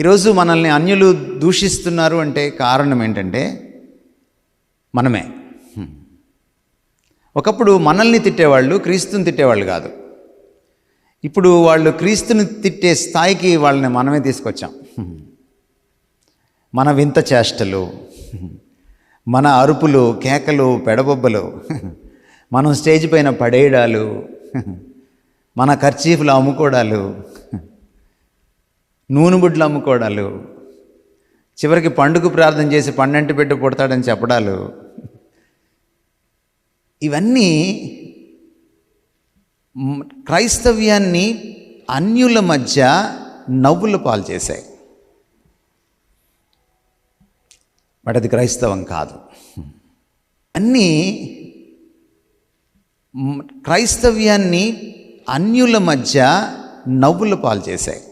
ఈరోజు మనల్ని అన్యులు దూషిస్తున్నారు అంటే కారణం ఏంటంటే మనమే. ఒకప్పుడు మనల్ని తిట్టేవాళ్ళు క్రీస్తుని తిట్టేవాళ్ళు కాదు. ఇప్పుడు వాళ్ళు క్రీస్తుని తిట్టే స్థాయికి వాళ్ళని మనమే తీసుకొచ్చాం. మన వింత చేష్టలు మన అరుపులు కేకలు పెడబొబ్బలు మనం స్టేజ్ పైన పడేయడాలు మన ఖర్చీఫ్లు అమ్ముకోవడాలు నూనె బుడ్లు అమ్ముకోవడాలు చివరికి పండుగ ప్రార్థన చేసి పన్నెంటు బిడ్డ పుడతాడని చెప్పడాలు. ఇవన్నీ క్రైస్తవ్యాన్ని అన్యుల మధ్య నవ్వుల పాలు చేశాయి. బట్ అది క్రైస్తవం కాదు. అన్నీ క్రైస్తవ్యాన్ని అన్యుల మధ్య నవ్వుల పాలు చేశాయి.